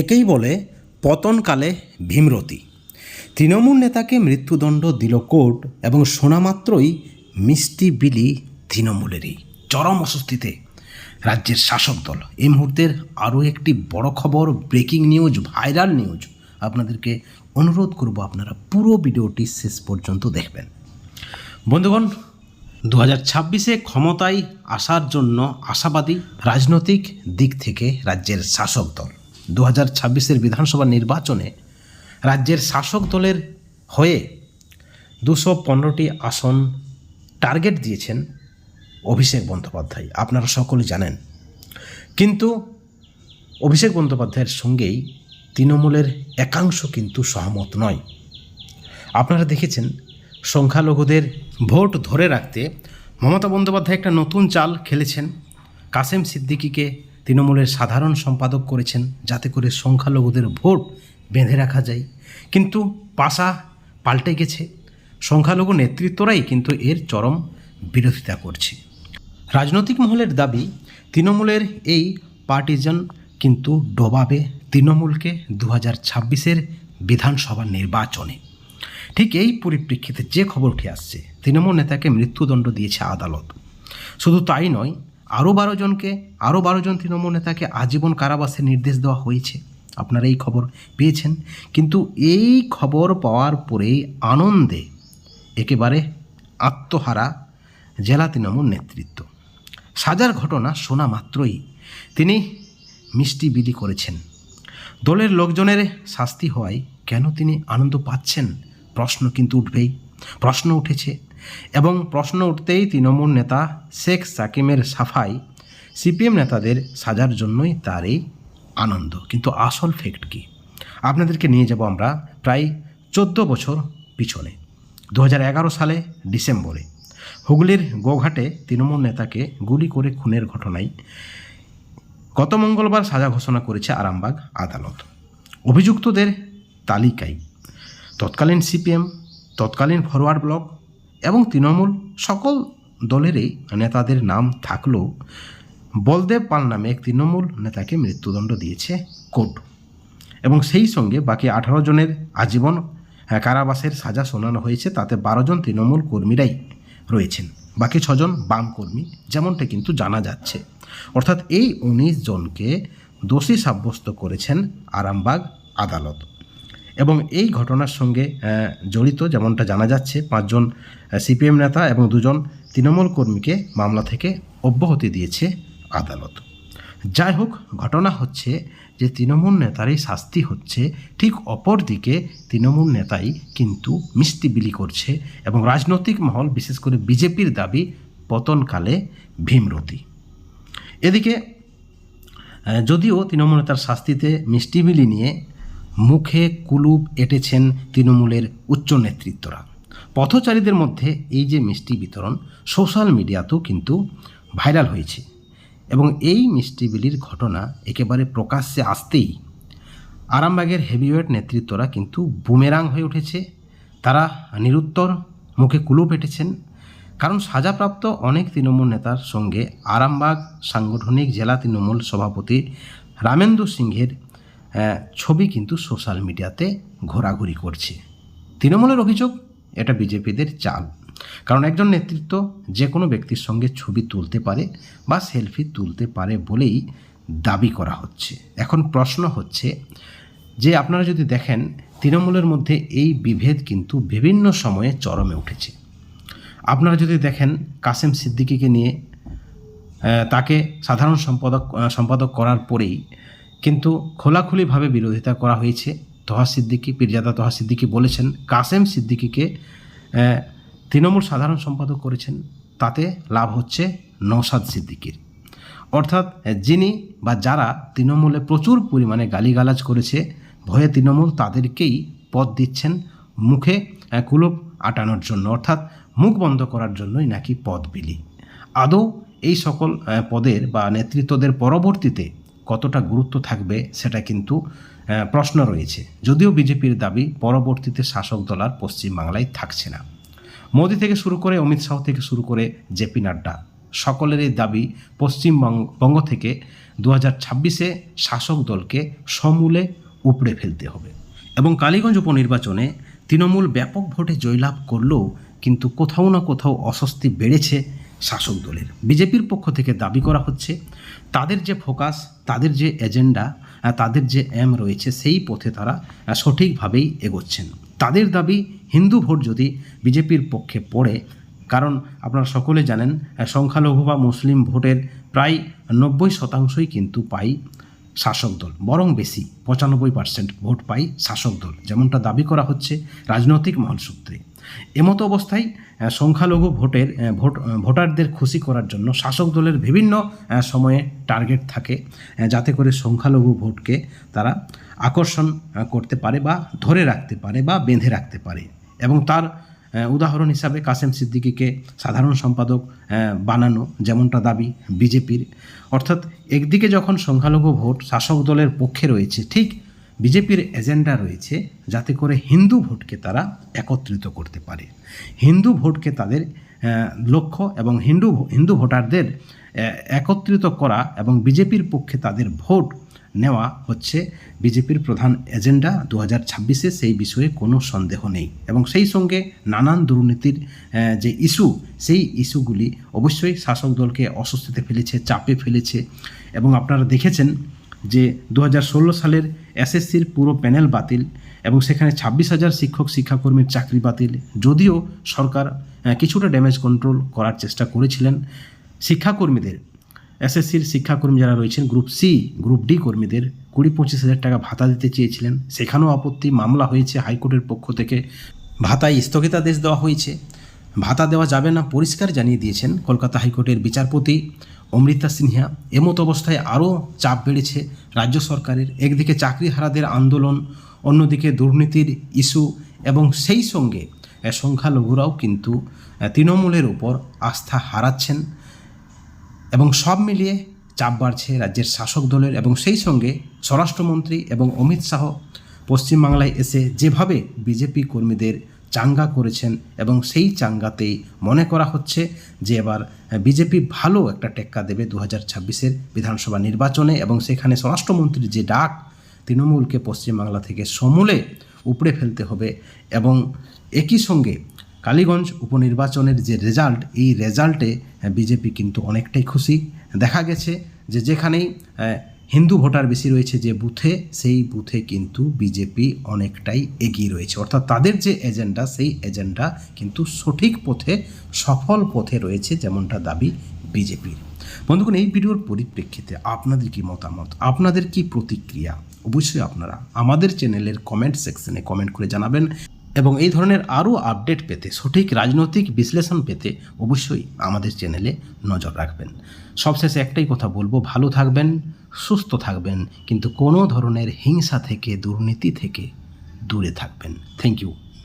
একেই বলে পতনকালে ভীমরতি। তৃণমূল নেতাকে মৃত্যুদণ্ড দিল কোর্ট এবং শোনা মাত্রই মিষ্টি বিলি তৃণমূলেরই। চরম অস্বস্তিতে রাজ্যের শাসক দল। এই মুহূর্তের আরও একটি বড় খবর, ব্রেকিং নিউজ, ভাইরাল নিউজ আপনাদেরকে অনুরোধ করব আপনারা পুরো ভিডিওটি শেষ পর্যন্ত দেখবেন। বন্ধুগণ দু হাজার ছাব্বিশে ক্ষমতায় আসার জন্য আশাবাদী রাজনৈতিক দিক থেকে রাজ্যের শাসক দল। দু হাজার ছাব্বিশের বিধানসভা নির্বাচনে রাজ্যের শাসক দলের হয়ে দুশো পনেরোটি আসন টার্গেট দিয়েছেন অভিষেক বন্দ্যোপাধ্যায়। আপনারা সকলে জানেন। কিন্তু অভিষেক বন্দ্যোপাধ্যায়ের সঙ্গেই তৃণমূলের একাংশ কিন্তু সহমত নয়। আপনারা দেখেছেন, সংখ্যালঘুদের ভোট ধরে রাখতে মমতা বন্দ্যোপাধ্যায় একটা নতুন চাল খেলেছেন। কাসেম সিদ্দিকিকে তৃণমূলের সাধারণ সম্পাদক করেছেন যাতে করে সংখ্যালঘুদের ভোট বেঁধে রাখা যায়। কিন্তু পাশা পাল্টে গেছে। সংখ্যালঘু নেতৃত্বরাই কিন্তু এর চরম বিরোধিতা করছে। রাজনৈতিক মহলের দাবি, তৃণমূলের এই পার্টিজন কিন্তু ডোবাবে তৃণমূলকে দু হাজার ছাব্বিশের বিধানসভা নির্বাচনে। ঠিক এই পরিপ্রেক্ষিতে যে খবর উঠে আসছে, তৃণমূল নেতাকে মৃত্যুদণ্ড দিয়েছে আদালত। শুধু তাই নয় আরও বারো জনকে আরও বারো জন তৃণমূল নেতাকে আজীবন কারাবাসের নির্দেশ দেওয়া হয়েছে। আপনারা এই খবর পেয়েছেন। কিন্তু এই খবর পাওয়ার পরেই আনন্দে একেবারে আত্মহারা জেলা তৃণমূল নেতৃত্ব। সাজার ঘটনা শোনা মাত্রই তিনি মিষ্টি বিলি করেছেন। দলের লোকজনের শাস্তি হওয়ায় কেন তিনি আনন্দ পাচ্ছেন? প্রশ্ন কিন্তু উঠবেই। প্রশ্ন উঠেছে এবং প্রশ্ন উঠতেই তৃণমূল নেতা শেখ সাকিমের সাফাই সিপিএম নেতাদের সাজার জন্যই তার এই আনন্দ। কিন্তু আসল ফ্যাক্ট কি? আপনাদেরকে নিয়ে যাব আমরা প্রায় চোদ্দ বছর পিছনে। দু হাজার এগারো সালে ডিসেম্বরে হুগলির গোঘাটে তৃণমূল নেতাকে গুলি করে খুনের ঘটনায় গত মঙ্গলবার সাজা ঘোষণা করেছে আরামবাগ আদালত। অভিযুক্তদের তালিকায় তৎকালীন সিপিএম, তৎকালীন ফরওয়ার্ড ব্লক এবং তৃণমূল সকল দলেরই নেতাদের নাম থাকলেও বলদেব পাল নামে এক তৃণমূল নেতাকে মৃত্যুদণ্ড দিয়েছে কোর্ট। এবং সেই সঙ্গে বাকি আঠারো জনের আজীবন আহ, কারাবাসের সাজা শোনানো হয়েছে তাতে বারো জন তৃণমূল কর্মীরাই রয়েছেন। বাকি ছজন বাম কর্মী যেমনটা কিন্তু জানা যাচ্ছে। অর্থাৎ এই উনিশ জনকে দোষী সাব্যস্ত করেছেন আরামবাগ আদালত। এবং এই ঘটনার সঙ্গে জড়িত যেমনটা জানা যাচ্ছে, পাঁচজন সিপিএম নেতা এবং দুজন তৃণমূল কর্মীকে মামলা থেকে অব্যাহতি দিয়েছে আদালত। যাই হোক, ঘটনা হচ্ছে যে তৃণমূল নেতারই শাস্তি হচ্ছে, ঠিক অপর দিকে তৃণমূল নেতাই কিন্তু মিষ্টি বিলি করছে এবং রাজনৈতিক মহল, বিশেষ করে বিজেপির দাবি, পতনকালে ভীমরতি। এদিকে যদিও তৃণমূল নেতার শাস্তিতে মিষ্টি বিলি নিয়ে মুখে কুলুপ এঁটেছেন তৃণমূলের উচ্চ নেতৃত্বরা। পথচারীদের মধ্যে এই যে মিষ্টি বিতরণ, সোশ্যাল মিডিয়াতেও কিন্তু ভাইরাল হয়েছে এবং এই মিষ্টি বিলির ঘটনা একেবারে প্রকাশ্যে আসতেই আরামবাগের হেভিওয়েট নেতৃত্বরা কিন্তু বুমেরাং হয়ে উঠেছে। তারা নিরুত্তর, মুখে কুলুপ এঁটেছেন। কারণ সাজাপ্রাপ্ত অনেক তৃণমূল নেতার সঙ্গে আরামবাগ সাংগঠনিক জেলা তৃণমূল সভাপতি রামেন্দু সিংহের ছবি কিন্তু সোশ্যাল মিডিয়াতে ঘোরাঘুরি করছে। তৃণমূলের অভিযোগ, এটা বিজেপিদের চাল। কারণ একজন নেতৃত্ব যে কোনো ব্যক্তির সঙ্গে ছবি তুলতে পারে বা সেলফি তুলতে পারে বলেই দাবি করা হচ্ছে। এখন প্রশ্ন হচ্ছে যে, আপনারা যদি দেখেন, তৃণমূলের মধ্যে এই বিভেদ কিন্তু বিভিন্ন সময়ে চরমে উঠেছে। আপনারা যদি দেখেন, কাসেম সিদ্দিকিকে নিয়ে তাকে সাধারণ সম্পাদক সম্পাদক করার পরেই কিন্তু খোলাখুলিভাবে বিরোধিতা করা হয়েছে। তোহা সিদ্দিকী, পীরজাদা তোহা সিদ্দিকী বলেছেন, কাসেম সিদ্দিকিকে তৃণমূল সাধারণ সম্পাদক করেছেন, তাতে লাভ হচ্ছে নৌসাদ সিদ্দিকীর। অর্থাৎ, যিনি বা যারা তৃণমূলে প্রচুর পরিমাণে গালিগালাজ করেছে, ভয়ে তৃণমূল তাদেরকেই পদ দিচ্ছেন, মুখে কুলুপ আটানোর জন্য। অর্থাৎ, মুখ বন্ধ করার জন্যই নাকি পদ বিলি। আদৌ এই সকল পদের বা নেতৃত্বদের পরবর্তীতে কতটা গুরুত্ব থাকবে সেটা কিন্তু প্রশ্ন রয়েছে। যদিও বিজেপির দাবি পরবর্তীতে শাসক দল আর পশ্চিমবাংলায় থাকছে না। মোদী থেকে শুরু করে অমিত শাহ থেকে শুরু করে জেপি নাড্ডা সকলের এই দাবি পশ্চিমবঙ্গ থেকে দু হাজার ছাব্বিশে শাসক দলকে সমূলে উপড়ে ফেলতে হবে। এবং কালীগঞ্জ উপনির্বাচনে তৃণমূল ব্যাপক ভোটে জয়লাভ করলেও কিন্তু কোথাও না কোথাও অস্বস্তি বেড়েছে শাসক দলের। বিজেপির পক্ষ থেকে দাবি করা হচ্ছে, তাদের যে ফোকাস, তাদের যে এজেন্ডা তাদের যে এম রয়েছে, সেই পথে তারা সঠিকভাবেই এগোচ্ছেন। তাদের দাবি হিন্দু ভোট যদি বিজেপির পক্ষে পড়ে, কারণ আপনারা সকলে জানেন সংখ্যালঘু বা মুসলিম ভোটের প্রায় নব্বই শতাংশই কিন্তু পাই শাসক দল, বরং বেশি, পঁচানব্বই পার্সেন্ট ভোট পাই শাসক দল। যেমনটা দাবি করা হচ্ছে রাজনৈতিক মহল সূত্রে। এমতো অবস্থায় সংখ্যালঘু ভোটের ভোট ভোটারদের খুশি করার জন্য শাসক দলের বিভিন্ন সময়ে টার্গেট থাকে যাতে করে সংখ্যালঘু ভোটকে তারা আকর্ষণ করতে পারে বা ধরে রাখতে পারে বা বেঁধে রাখতে পারে। এবং তার উদাহরণ হিসাবে কাসেম সিদ্দিকীকে সাধারণ সম্পাদক বানানো যেমনটা দাবি বিজেপির। অর্থাৎ একদিকে যখন সংখ্যালঘু ভোট শাসক দলের পক্ষে রয়েছে, ঠিক বিজেপির এজেন্ডা রয়েছে যাতে করে হিন্দু ভোটকে তারা একত্রিত করতে পারে। হিন্দু ভোটকে তাদের লক্ষ্য এবং হিন্দু হিন্দু ভোটারদের একত্রিত করা এবং বিজেপির পক্ষে তাদের ভোট নেওয়া হচ্ছে বিজেপির প্রধান এজেন্ডা। দু হাজার ছাব্বিশে সেই বিষয়ে কোনো সন্দেহ নেই এবং সেই সঙ্গে নানান দুর্নীতির যে ইস্যু, সেই ইস্যুগুলি অবশ্যই শাসক দলকে অস্বস্তিতে ফেলেছে, চাপে ফেলেছে এবং আপনারা দেখেছেন যে দু হাজার ষোলো সালের এসএসসির পুরো প্যানেল বাতিল এবং সেখানে ছাব্বিশ হাজার শিক্ষক, শিক্ষাকর্মীর চাকরি বাতিল। যদিও সরকার কিছুটা ড্যামেজ কন্ট্রোল করার চেষ্টা করেছিলেন। শিক্ষাকর্মীদের, এসএসসির শিক্ষাকর্মী যারা রয়েছেন গ্রুপ সি গ্রুপ ডি কর্মীদের কুড়ি পঁচিশ হাজার টাকা ভাতা দিতে চেয়েছিলেন। সেখানেও আপত্তি মামলা হয়েছে হাইকোর্টের পক্ষ থেকে। ভাতায় স্থগিতাদেশ দেওয়া হয়েছে। ভাতা দেওয়া যাবে না, পরিষ্কার জানিয়ে দিয়েছেন কলকাতা হাইকোর্টের বিচারপতি। অমৃতা সিনহা, এমতো অবস্থায় আরও চাপ বেড়েছে রাজ্য সরকারের। একদিকে চাকরিহারাদের আন্দোলন, অন্যদিকে দুর্নীতির ইস্যু এবং সেই সঙ্গে সংখ্যালঘুরাও কিন্তু তৃণমূলের উপর আস্থা হারাচ্ছেন এবং সব মিলিয়ে চাপ বাড়ছে রাজ্যের শাসক দলের এবং সেই সঙ্গে স্বরাষ্ট্রমন্ত্রী এবং অমিত শাহ পশ্চিমবাংলায় এসে যেভাবে বিজেপি কর্মীদের চাঙ্গা করেছেন এবং সেই চাঙ্গাতেই মনে করা হচ্ছে যে এবার বিজেপি ভালো একটা টেক্কা দেবে দু হাজার ছাব্বিশের বিধানসভা নির্বাচনে এবং সেখানে স্বরাষ্ট্রমন্ত্রীর যে ডাক, তৃণমূলকে পশ্চিমবাংলা থেকে সমূলে উপড়ে ফেলতে হবে এবং একই সঙ্গে কালীগঞ্জ উপনির্বাচনের যে রেজাল্ট, এই রেজাল্টে বিজেপি কিন্তু অনেকটাই খুশি। দেখা গেছে যে যেখানেই হিন্দু ভোটার বেশি রয়েছে যে বুথে, সেই বুথে কিন্তু বিজেপি অনেকটাই এগিয়ে রয়েছে। অর্থাৎ তাদের যে এজেন্ডা, সেই এজেন্ডা কিন্তু সঠিক পথে, সফল পথে রয়েছে যেমনটা দাবি বিজেপির। বন্ধুগণ, এই ভিডিওর পরিপ্রেক্ষিতে আপনাদের কি মতামত? আপনাদের কি প্রতিক্রিয়া? অবশ্যই আপনারা আমাদের চ্যানেলের কমেন্ট সেকশনে কমেন্ট করে জানাবেন এবং এই ধরনের আরও আপডেট পেতে, সঠিক রাজনৈতিক বিশ্লেষণ পেতে অবশ্যই আমাদের চ্যানেলে নজর রাখবেন। সবশেষে একটাই কথা বলব, ভালো থাকবেন। সুস্থ থাকবেন কিন্তু কোনো ধরনের হিংসা থেকে দুর্নীতি থেকে দূরে থাকবেন। Thank you